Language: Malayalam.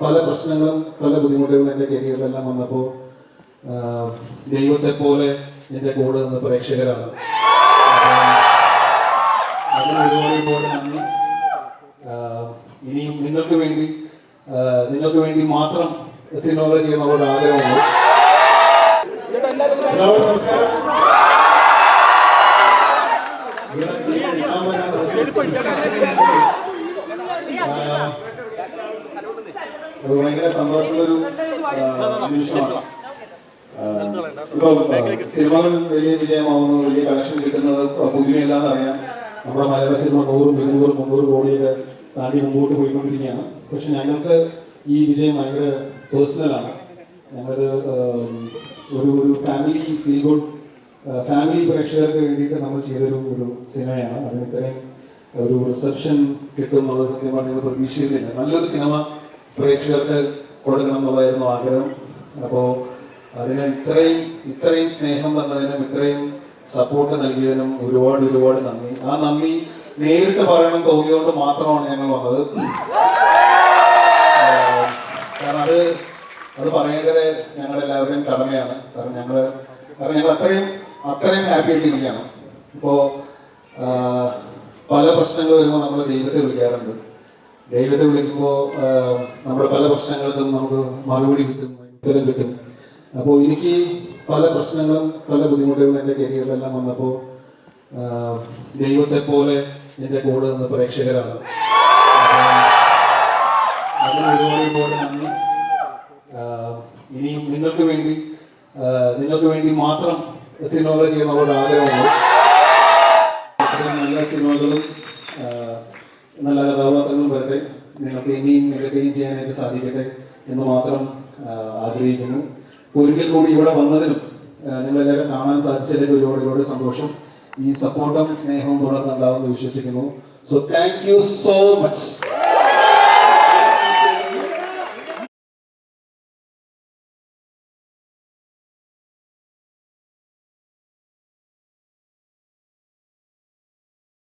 പല പ്രശ്നങ്ങളും പല ബുദ്ധിമുട്ടുകളും എന്റെ കരിയറിലെല്ലാം വന്നപ്പോൾ ദൈവത്തെ പോലെ എന്റെ കൂടെ നിന്ന് പ്രേക്ഷകരാണ്. ഒരുപാട് ഇനിയും നിങ്ങൾക്ക് വേണ്ടി നിങ്ങൾക്ക് വേണ്ടി മാത്രം സിനിമകൾ ചെയ്യുന്ന അവരുടെ ആഗ്രഹമാണ് നമസ്കാരം. അത് ഭയങ്കര സന്തോഷമുള്ളൊരു നിമിഷമാണ്. ആ, ഇപ്പൊ സിനിമകൾ വലിയ വിജയമാവുന്നു വലിയ കളക്ഷൻ കിട്ടുന്നത് പുതുമയില്ലാന്ന് അറിയാം. നമ്മുടെ മലയാള സിനിമ നൂറും ഇരുന്നൂറും മുന്നൂറ് കോടിയൊക്കെ താണ്ടി മുമ്പോട്ട് പോയിക്കൊണ്ടിരിക്കുകയാണ്. പക്ഷെ ഞങ്ങൾക്ക് ഈ വിജയം ഭയങ്കര പേഴ്സണലാണ് ഞങ്ങളത് ഒരു ഒരു ഫാമിലി ഫീൽ ഗുഡ് ഫാമിലി പ്രേക്ഷകർക്ക് വേണ്ടിയിട്ട് നമ്മൾ ചെയ്തൊരു ഒരു സിനിമയാണ്. അതിന് ഇത്രയും ഒരു റിസപ്ഷൻ കിട്ടും എന്നുള്ളത് സത്യം പറഞ്ഞാൽ പ്രതീക്ഷിച്ചിരുന്നില്ല നല്ലൊരു സിനിമ പ്രേക്ഷകർക്ക് കൊടുക്കണം എന്നുള്ളതായിരുന്നു ആഗ്രഹം. അപ്പോൾ അതിന് ഇത്രയും ഇത്രയും സ്നേഹം തന്നതിനും ഇത്രയും സപ്പോർട്ട് നൽകിയതിനും ഒരുപാട് ഒരുപാട് നന്ദി. ആ നന്ദി നേരിട്ട് പറയണം തോന്നിയതുകൊണ്ട് മാത്രമാണ് ഞങ്ങൾ വന്നത്. കാരണം അത് അത് പറയേണ്ടത് ഞങ്ങളെല്ലാവരുടെയും കടമയാണ്. കാരണം ഞങ്ങൾ കാരണം ഞങ്ങൾ അത്രയും അത്രയും ഹാപ്പി ആയിട്ടിരിക്കുകയാണ് ഇപ്പോൾ പല പ്രശ്നങ്ങൾ വരുമ്പോൾ നമ്മൾ ദൈവത്തെ വിളിക്കാറുണ്ട്. ദൈവത്തെ വിളിക്കുമ്പോൾ നമ്മുടെ പല പ്രശ്നങ്ങൾക്കും നമുക്ക് മറുപടി കിട്ടും ഉത്തരം കിട്ടും. അപ്പോൾ എനിക്ക് പല പ്രശ്നങ്ങളും പല ബുദ്ധിമുട്ടുകളും എന്റെ കരിയറിലെല്ലാം വന്നപ്പോൾ ദൈവത്തെ പോലെ എന്റെ കൂടെ നിന്ന് പ്രേക്ഷകരാണ്. ഇനിയും നിങ്ങൾക്ക് വേണ്ടി നിങ്ങൾക്ക് വേണ്ടി മാത്രം സിനിമകൾ ചെയ്യണമെന്നൊരു ആഗ്രഹമുണ്ട് വരട്ടെ നിങ്ങൾക്ക് ഇനിയും എന്റർടൈൻ ചെയ്യാനായിട്ട് സാധിക്കട്ടെ എന്ന് മാത്രം ആഗ്രഹിക്കുന്നു. ഒരിക്കൽ കൂടി ഇവിടെ വന്നതിനും നിങ്ങളെല്ലാവരും കാണാൻ സാധിച്ചതിൽ ഒരുപാട് ഒരുപാട് സന്തോഷം. ഈ സപ്പോർട്ടും സ്നേഹവും തുടർന്നുണ്ടാവുമെന്ന് വിശ്വസിക്കുന്നു. So thank you so much